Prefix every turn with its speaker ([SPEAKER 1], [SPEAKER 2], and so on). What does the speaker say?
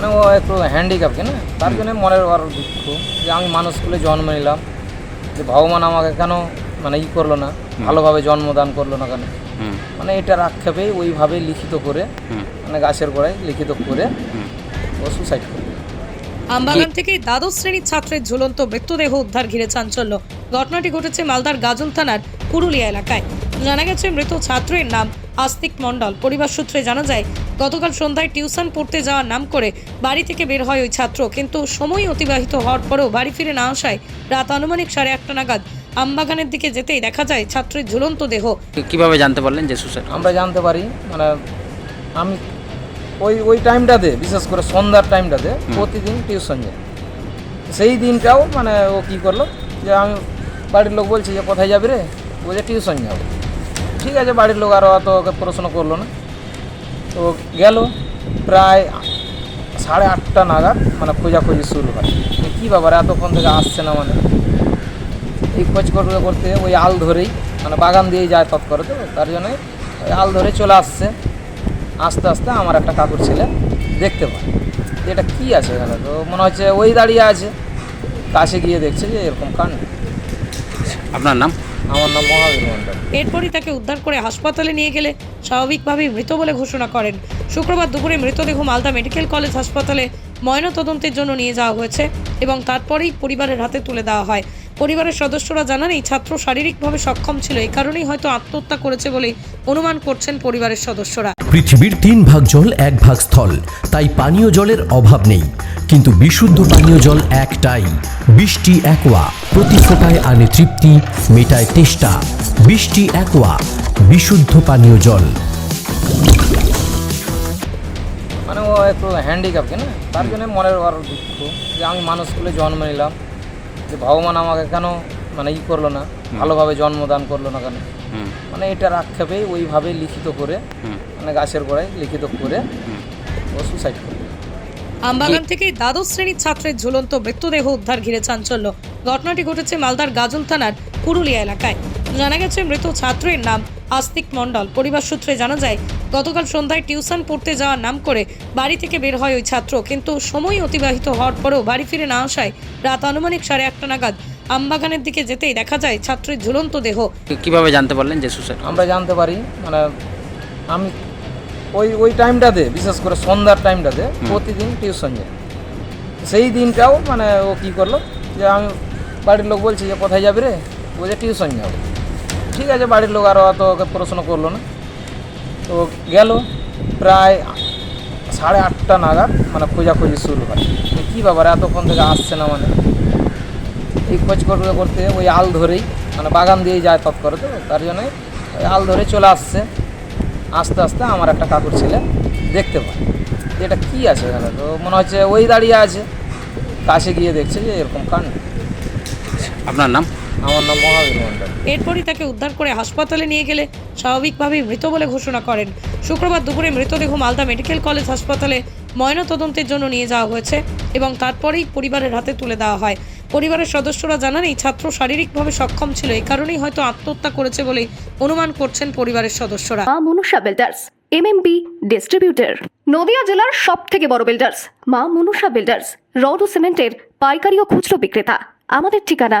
[SPEAKER 1] মানে ও একটু হ্যান্ডিক্যাপ না? তার জন্য মনের আর দুঃখ যে আমি মানুষ স্কুলে জন্ম নিলাম যে ভগবান আমাকে কেন মানে ই করল না ভালোভাবে জন্মদান করল না কেন? মানে এটার আক্ষেপে ওইভাবে লিখিত করে মানে গাছের গোড়ায় লিখিত করে ও সুসাইড করল।
[SPEAKER 2] আমবাগান থেকে দ্বাদশ শ্রেণির ছাত্রের ঝুলন্ত মৃতদেহ উদ্ধার ঘিরে চাঞ্চল্য। ঘটনাটি ঘটেছে মালদার গাজল থানার পুরুলিয়া এলাকায়। জানা গেছে মৃত ছাত্রের নাম আস্তিক মণ্ডল। পরিবার সূত্রে জানা যায় গতকাল সন্ধ্যায় টিউশন পড়তে যাওয়ার নাম করে বাড়ি থেকে বের হয় ওই ছাত্র। কিন্তু সময় অতিবাহিত হওয়ার পরেও বাড়ি ফিরে না আসায় রাত আনুমানিক সাড়ে আটটা নাগাদ আমবাগানের দিকে যেতেই দেখা যায় ছাত্রের ঝুলন্ত দেহ।
[SPEAKER 3] কীভাবে জানতে পারলেন যে সুসাইড
[SPEAKER 1] আমরা জানতে পারি মানে আমি ওই ওই টাইমটাতে বিশেষ করে সন্ধ্যার টাইমটাতে প্রতিদিন টিউশন যাই। সেই দিনটাও মানে ও কী করল যে আমি বাড়ির লোক বলছি যে কোথায় যাবি রে? বলছে টিউশন যাব। ঠিক আছে বাড়ির লোক আরও অত ওকে প্রশ্ন করল না। তো গেল প্রায় সাড়ে আটটা নাগাদ মানে খোঁজাখুঁজি শুরু হয়। কী ব্যাপার, এতক্ষণ থেকে আসছে না মানে? এই খোঁজ করতে করতে ওই আল ধরেই মানে বাগান দিয়েই যায় তৎপরে তো তার জন্যই ওই আল ধরে চলে আসছে। আস্তে আস্তে আমার একটা কাকুর ছেলে দেখতে পায়। এটা কী আছে এখানে? তো মনে হচ্ছে ওই দাঁড়িয়ে আছে। কাছে গিয়ে দেখছে যে এরকম কাণ্ড।
[SPEAKER 3] আপনার নাম?
[SPEAKER 1] আমার নাম মহাবীর
[SPEAKER 2] এরপরই তাকে উদ্ধার করে হাসপাতালে নিয়ে গেলে স্বাভাবিকভাবেই মৃত বলে ঘোষণা করেন। শুক্রবার দুপুরে মৃতদেহ মালদা মেডিকেল কলেজ হাসপাতালে ময়নাতদন্তের জন্য নিয়ে যাওয়া হয়েছে এবং তারপরেই পরিবারের হাতে তুলে দেওয়া হয়। পরিবারের সদস্যরা জানান এই ছাত্র শারীরিকভাবে সক্ষম ছিল। এই কারণেই হয়তো আত্মহত্যা করেছে বলেই অনুমান করছেন পরিবারের সদস্যরা।
[SPEAKER 4] পৃথিবীর তিন ভাগ জল এক ভাগ স্থল। তাই পানীয় জলের অভাব নেই। কিন্তু বিশুদ্ধ পানীয় জল একটাই। বৃষ্টি একোয়া। প্রতি ফোটায় আনে তৃপ্তি মেটায় তেষ্টা। বৃষ্টি একোয়া। বিশুদ্ধ পানীয় জল।
[SPEAKER 1] মানে ও একটু হ্যান্ডিক্যাপ না? তার জন্য মনের আর দুঃখ যে আমি মানুষ স্কুলে জন্ম নিলাম। যে ভগবান আমাকে কেন মানে ই করল না ভালোভাবে জন্মদান করল না কেন? মানে এটার আক্ষেপে ওইভাবে লিখিত করে মানে গাছের গোড়ায় লিখিত করে ও সুসাইড করল।
[SPEAKER 2] আমবাগান থেকে দ্বাদশ শ্রেণির ছাত্রের ঝুলন্ত মৃতদেহ উদ্ধার ঘিরে চাঞ্চল্য। ঘটনাটি ঘটেছে মালদার গাজল থানার পুরুলিয়া এলাকায়। জানা গেছে মৃত ছাত্রের নাম আস্তিক মণ্ডল। পরিবার সূত্রে জানা যায় গতকাল সন্ধ্যায় টিউশন পড়তে যাওয়ার নাম করে বাড়ি থেকে বের হয় ওই ছাত্র। কিন্তু সময় অতিবাহিত হওয়ার পরেও বাড়ি ফিরে না আসায় রাত আনুমানিক সাড়ে আটটা নাগাদ আমবাগানের দিকে যেতেই দেখা যায় ছাত্রের ঝুলন্ত দেহ।
[SPEAKER 3] কীভাবে জানতে পারলেন যে সুসাইড
[SPEAKER 1] আমরা জানতে পারি মানে আমি ওই ওই টাইমটাতে বিশেষ করে সন্ধ্যার টাইমটাতে প্রতিদিন টিউশন যাই। সেই দিনটাও মানে ও কী করল যে আমি বাড়ির লোক বলছি যে কোথায় যাবে রে? বলছে টিউশন যাব। ঠিক আছে, বাড়ির লোক আরও অত ওকে প্রশ্ন করল না। তো গেল প্রায় সাড়ে আটটা নাগাদ মানে খোঁজাখুঁজি শুরু হয়। কী ব্যাপার, এতক্ষণ থেকে আসছে না মানে? এই খোঁজ করতে করতে ওই আল ধরেই মানে বাগান দিয়েই যায় তৎপরে তো, তার জন্য ওই আল ধরে চলে আসছে। আস্তে আস্তে আমার একটা কাকুর ছেলে দেখতে পায়। যে এটা কী আছে এখানে? তো মনে হচ্ছে ওই দাঁড়িয়ে আছে। কাছে গিয়ে দেখছে যে এরকম কাণ্ড।
[SPEAKER 3] আপনার নাম?
[SPEAKER 1] আমার নাম মহাবীর মণ্ডল।
[SPEAKER 2] এরপরই তাকে উদ্ধার করে হাসপাতালে নিয়ে গেলে স্বাভাবিকভাবেই মৃত বলে ঘোষণা করেন। শুক্রবার দুপুরে মৃতদেহ মালদা মেডিকেল কলেজ হাসপাতালে ময়নাতদন্তের জন্য নিয়ে যাওয়া হয়েছে এবং তারপরেই পরিবারের হাতে তুলে দেওয়া হয়। পরিবারের সদস্যরা জানান এই ছাত্র শারীরিকভাবে সক্ষম ছিল। এই কারণেই হয়তো আত্মহত্যা করেছে বলেই অনুমান করছেন পরিবারের সদস্যরা।
[SPEAKER 5] Maa Manusha builders MMB distributor. Nadia জেলার সব থেকে বড় বিল্ডার্স মা মনুষা বিল্ডার্স রড ও সিমেন্টের পাইকারি ও খুচরো বিক্রেতা। আমাদের ঠিকানা